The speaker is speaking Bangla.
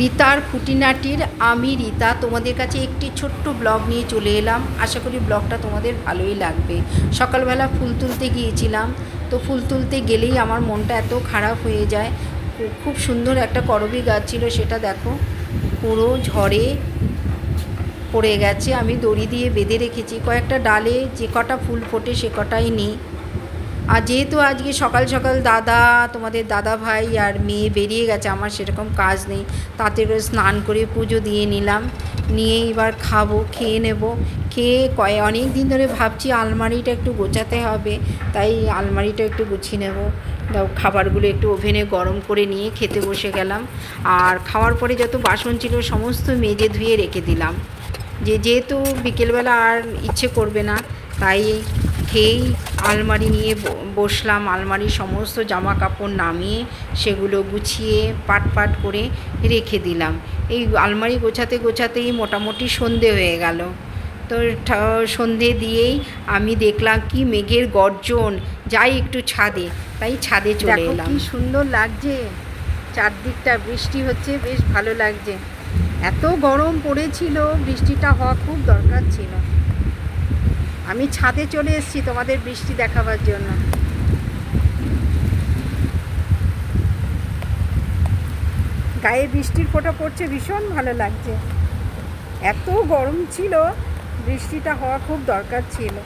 রীতার খুঁটিনাটির আমি রীতা তোমাদের কাছে একটি ছোট্ট ব্লগ নিয়ে চলে এলাম। আশা করি ব্লগটা তোমাদের ভালোই লাগবে। সকালবেলা ফুল তুলতে গিয়েছিলাম। তো ফুল তুলতে গেলেই আমার মনটা এত খারাপ হয়ে যায়। খুব সুন্দর একটা করবি গাছ ছিল সেটা দেখো। পুরো ঝড়ে পড়ে গেছে। আমি দড়ি দিয়ে বেঁধে রেখেছি। কয়েকটা ডালে যে কটা ফুল ফোটে সে কটাই নেই। আর যেহেতু আজকে সকাল সকাল দাদা, তোমাদের দাদা ভাই আর মেয়ে বেরিয়ে গেছে, আমার সেরকম কাজ নেই, তাতে করে স্নান করে পুজো দিয়ে নিলাম, নিয়ে এবার খাব, খেয়ে নেব, খেয়ে কয়ে, অনেক দিন ধরে ভাবছি আলমারিটা একটু গোছাতে হবে, তাই আলমারিটা একটু গুছিয়ে নেব খাবারগুলো একটু ওভেনে গরম করে নিয়ে খেতে বসে গেলাম, আর খাওয়ার পরে যত বাসন ছিল সমস্ত মেজে ধুয়ে রেখে দিলাম, যে যেহেতু বিকেলবেলা আর ইচ্ছে করবে না, তাই খেয়েই আলমারি নিয়ে বসলাম। আলমারির সমস্ত জামা কাপড় নামিয়ে সেগুলো গুছিয়ে পাট পাট করে রেখে দিলাম। এই আলমারি গোছাতে গোছাতেই মোটামুটি সন্ধে হয়ে গেল। তো সন্ধে দিয়েই আমি দেখলাম কি মেঘের গর্জন। যাই একটু ছাদে তাই ছাদে চলে এলাম। কি সুন্দর লাগছে। চারদিকটা বৃষ্টি হচ্ছে বেশ ভালো লাগছে। এত গরম পড়েছিল বৃষ্টিটা হওয়া খুব দরকার ছিল। আমি ছাদে চলে এসেছি তোমাদের বৃষ্টি দেখাবার জন্য। গায়ে বৃষ্টির ফোঁটা পড়ছে, ভীষণ ভালো লাগছে। এত গরম ছিল, বৃষ্টিটা হওয়া খুব দরকার ছিল।